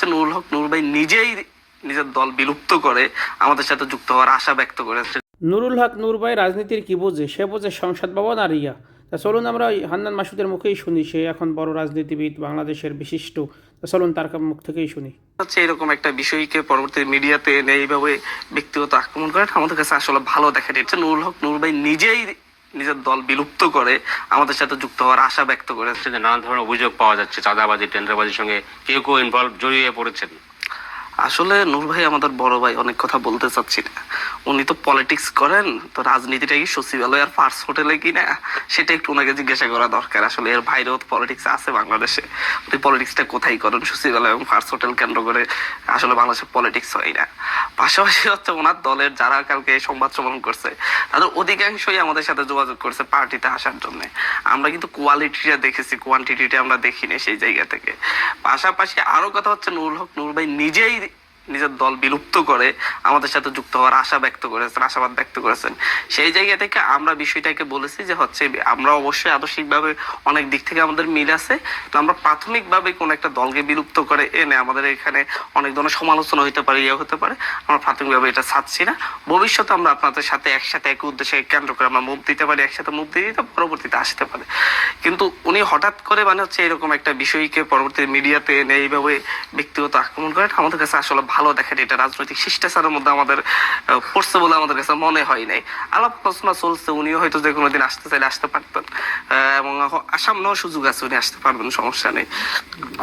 হচ্ছে নুরুল হক। নুর ভাই নিজেই নিজের দল বিলুপ্ত করে আমাদের সাথে যুক্ত হওয়ার আশা ব্যক্ত করেছে। নুরুল হক নূর ভাই রাজনীতির কি বোঝে? সে বোঝে সংসদ ভবন আর ইয়া। তা চলুন আমরা হান্নান মাসুদের মুখেই শুনি সে এখন বড় রাজনীতিবিদ বাংলাদেশের বিশিষ্ট। চলুন তার মুখ থেকেই শুনি। হচ্ছে এরকম একটা বিষয়কে পরবর্তী মিডিয়াতে এনে এইভাবে ব্যক্তিগত আক্রমণ করে আমাদের কাছে আসলে ভালো দেখা দিচ্ছে নুরুল হক নুর ভাই নিজেই নিজের দল বিলুপ্ত করে আমাদের সাথে যুক্ত হওয়ার আশা ব্যক্ত করেছে যে নানা ধরনের অভিযোগ পাওয়া যাচ্ছে, চাঁদাবাজি, টেন্ডারবাজির সঙ্গে কেউ কেউ ইনভলভ জড়িয়ে পড়েছেন। আসলে নূর ভাই আমাদের বড় ভাই, অনেক কথা বলতে চাচ্ছি না। উনি তো পলিটিক্স করেন, তো রাজনীতিটা কি সচিবালয় আর ফার্স্ট হোটেলে কি না সেটা একটু ওনাকে জিজ্ঞাসা করা দরকার। আসলে এর বাইরেও পলিটিক্স আছে বাংলাদেশে। উনি পলিটিক্সটা কোথায় করেন? সচিবালয় এবং ফার্স্ট হোটেল কেন্দ্র করে আসলে বাংলাদেশে পলিটিক্স হয় না। পাশাপাশি হচ্ছে ওনার দলের যারা কালকে সংবাদ সম্মেলন করছে, তাদের অধিকাংশই আমাদের সাথে যোগাযোগ করছে পার্টিতে আসার জন্য। আমরা কিন্তু কোয়ালিটিটা দেখেছি কোয়ান্টিটিটা আমরা দেখিনি সেই জায়গা থেকে। পাশাপাশি আরও কথা হচ্ছে নুরুল হক। নুর ভাই নিজেই নিজের দল বিলুপ্ত করে আমাদের সাথে যুক্ত হওয়ার আশা ব্যক্ত করেছেন, আশাবাদ ব্যক্ত করেছেন। সেই জায়গা থেকে আমরা বিষয়টাকে বলেছি যে হচ্ছে, আমরা অবশ্যই আদর্শিকভাবে অনেক দিক থেকে আমাদের মিল আছে। আমরা প্রাথমিকভাবে কোন একটা দলকে বিলুপ্ত করে এনে আমাদের এখানে অনেক ধরনের সমালোচনা হতে পারে ইয়ে হতে পারে। আমরা প্রাথমিকভাবে এটা ছাড়ছি না। ভবিষ্যতে আমরা আপনাদের সাথে একসাথে এক উদ্দেশ্যে কেন্দ্র করে আমরা মুভ দিতে পারি, একসাথে মুভ দিয়ে দিতে পরবর্তীতে আসতে পারে। কিন্তু উনি হঠাৎ করে মানে হচ্ছে এরকম একটা বিষয়কে পরবর্তী মিডিয়াতে এনে এইভাবে ব্যক্তিগত আক্রমণ করে, আমাদের কাছে আসলে ভালো দেখেন এটা রাজনৈতিক শিষ্টাচারের মধ্যে আমাদের পড়ছে বলে আমাদের কাছে মনে হয় নাই। আলাপ আলোচনা চলছে, উনিও হয়তো যে কোনো দিন আসতে চাইলে আসতে পারতেন। এবং সামনেও সুযোগ আছে উনি আসতে পারবেন, সমস্যা নেই।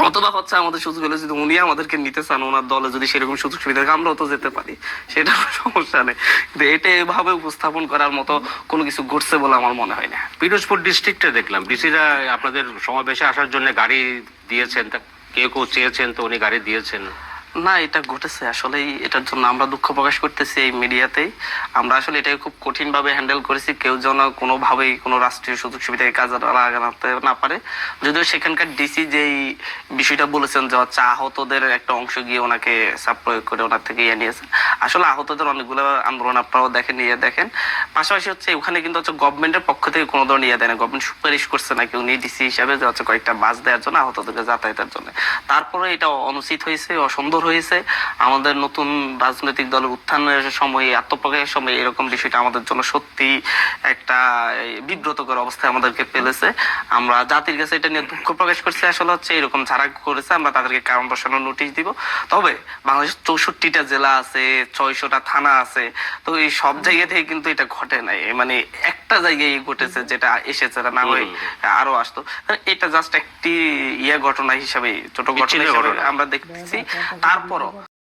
অথবা হচ্ছে আমাদের সুযোগ হলে যদি উনি আমাদেরকে নিতে চান, ওনার দলে যদি সেরকম সুযোগ সুবিধা থাকে, আমরাও তো যেতে পারি। সেটা সমস্যা নেই। কিন্তু এটা এভাবে উপস্থাপন করার মতো কোনো কিছু ঘটছে বলে আমার মনে হয় না। পিরোজপুর ডিস্ট্রিক্টে দেখলাম, ডিসিরা আপনাদের সমাবেশে আসার জন্য গাড়ি দিয়েছেন, তা কেউ কেউ চেয়েছেন, তো উনি গাড়ি দিয়েছেন। না, এটা ঘটেছে। আসলে এটার জন্য আমরা দুঃখ প্রকাশ করতেছি এই মিডিয়াতেই আমরা আসলে এটাকে খুব কঠিন ভাবে হ্যান্ডেল করেছি। কেউ যেন কোনোভাবেই কোনো রাষ্ট্রীয় সুযোগ সুবিধাকে কাজে লাগাতে না পারে। যদিও সেখানকার ডিসি যেই বিষয়টা বলেছেন যে হচ্ছে আহতদের একটা অংশ গিয়ে ওনাকে চাপ প্রয়োগ করে ওনার থেকে ইয়ে নিয়েছেন আসলে আহতদের অনেকগুলো আন্দোলন আপনারাও দেখেন ইয়ে দেখেন। পাশাপাশি হচ্ছে ওখানে কিন্তু হচ্ছে গভর্নমেন্টের পক্ষ থেকে কোনো ধরনের ইয়ে দেয় না। গভর্নমেন্ট সুপারিশ করছে নাকি উনি ডিসি হিসাবে যে হচ্ছে কয়েকটা বাস দেওয়ার জন্য, আহতদেরকে যাতায়াতের জন্য। তারপরে এটা অনুচিত হয়েছে, অসুন্দর হয়েছে আমাদের নতুন রাজনৈতিক দলের উত্থানের সময় আত্মপ্রকাশের সময় এরকম বিষয়টা আমাদের জন্য সত্যি একটা বিব্রতকর অবস্থায় আমাদেরকে ফেলেছে। আমরা জাতির কাছে এটা নিয়ে দুঃখ প্রকাশ করছি আসলে হচ্ছে এরকম যারা করেছে আমরা তাদেরকে কারণ বসানোর নোটিশ দিব। তবে বাংলাদেশের চৌষট্টিটা জেলা আছে ছয়শটা থানা আছে তো এই সব জায়গা থেকে কিন্তু এটা ঘটে নাই। মানে একটা জায়গায় ঘটেছে যেটা এসেছে না হয় আরও আসতো। এটা জাস্ট একটি ইয়ে ঘটনা হিসাবে ছোট ঘটনা হিসাবে। আমরা দেখতেছি। Sapporo